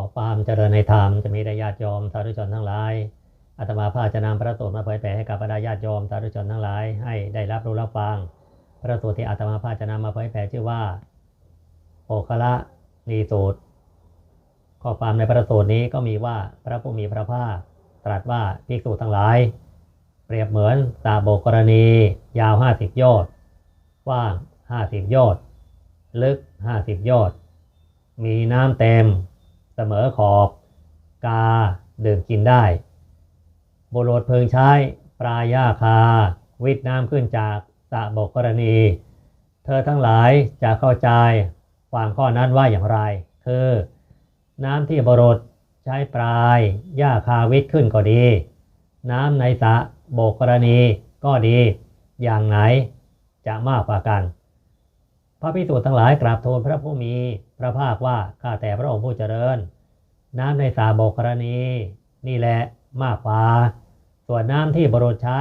ขอความเจริญในธรรมจะมีได้ญาติโยมสาธุชนทั้งหลายอาตมาภาจะนำพระสูตรมาเผยแผ่ให้กับบรรดาญาติโยมสาธุชนทั้งหลายให้ได้รับรู้รับฟัง พระสูตรที่อาตมาภาจะนำมาเผยแผ่ชื่อว่าโอคละนีสูตร ข้อความในพระสูตรนี้ก็มีว่าพระผู้มีพระภาคตรัสว่าภิกษุทั้งหลาย เปรียบเหมือนสาโบกกรณี ยาว50โยชน์กว้าง50โยชน์ลึก50โยชน์มีน้ำเต็ม เสมอขอบ กาดื่มกินได้ บุรุษพึงใช้ปลาย่าคา วิทน้ำขึ้นจากสะบกกรณี เธอทั้งหลายจะเข้าใจความข้อนั้นว่าอย่างไร คือ น้ำที่บุรุษใช้ปลายหญ้าคาวิทขึ้นก็ดี น้ำในสะโบกกรณีก็ดี อย่างไหนจะมากกว่ากันพระพิสุทั้งหลายกราบทูลพระผู้มี พระภาคว่า ข้าแต่พระองค์ผู้เจริญ น้ำในสาโบกรณี นี่แหละมากกว่า ส่วนน้ำที่บรุษใช้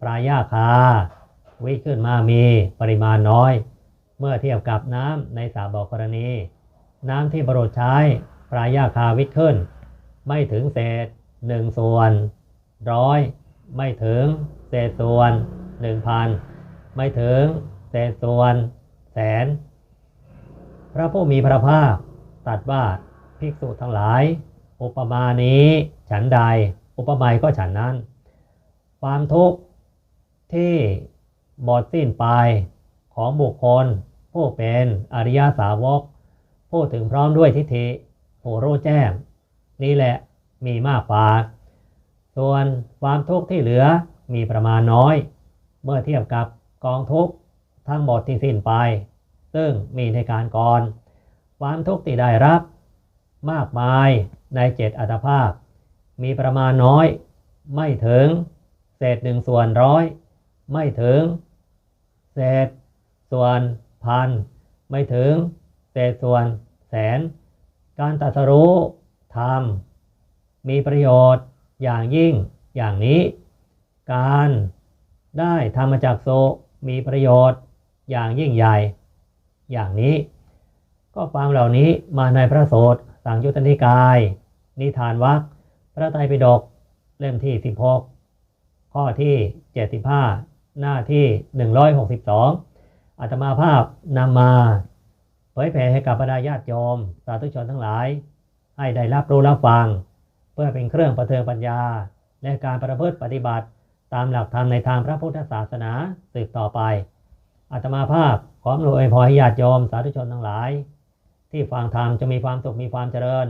ปลายาคา วิขึ้นมามีปริมาณน้อย เมื่อเทียบกับน้ำในสาโบกรณี น้ำที่บรุษใช้ปลายาคาวิขึ้น ไม่ถึงเศษหนึ่งส่วนร้อยไม่ถึงเศษส่วนหนึ่งพันไม่ถึงเศษส่วนแสน พระผู้มีพระภาคตรัสว่า ภิกษุทั้งหลาย อุปมานี้ฉันใด อุปมยก็ฉันนั้น ความทุกข์ที่หมดสิ้นไปของบุคคล ผู้เป็นอริยสาวก ผู้ถึงพร้อมด้วยทิฏฐิผู้รู้แจ้ง นี่แหละมีมากกว่า ส่วนความทุกข์ที่เหลือมีประมาณน้อย เมื่อเทียบกับกองทุกข์ทั้งหมดที่สิ้นไป ซึ่งมีในการก่อน ความทุกข์ที่ได้รับ มากมายในเจ็ดอัตภาพ มีประมาณน้อย ไม่ถึง เศษหนึ่งส่วนร้อย ไม่ถึง เศษ ส่วนพัน ไม่ถึง เศษส่วนแสน การตัสรู้ธรรมมีประโยชน์อย่างยิ่งอย่างนี้ การได้ธรรมจักโซมีประโยชน์อย่างยิ่งใหญ่ อย่างนี้ ก็ฟังเหล่านี้มาในพระโสต สังยุตตนิกาย นิทานวักพระไตรปิฎกเล่มที่ 16 ข้อที่ 75 หน้าที่ 162อาตมาภาพนำมาเผยแผ่ให้กับบรรดาญาติโยม สาธุชนทั้งหลาย ให้ได้รับรู้รับฟัง เพื่อเป็นเครื่องประเทืองปัญญา และการประพฤติปฏิบัติตามหลักธรรมในทางพระพุทธศาสนาสืบต่อไปอาตมาภาพขออวยพรให้ญาติโยมสาธุชนทั้งหลาย ที่ฟังธรรมจะมีความสุขมีความเจริญ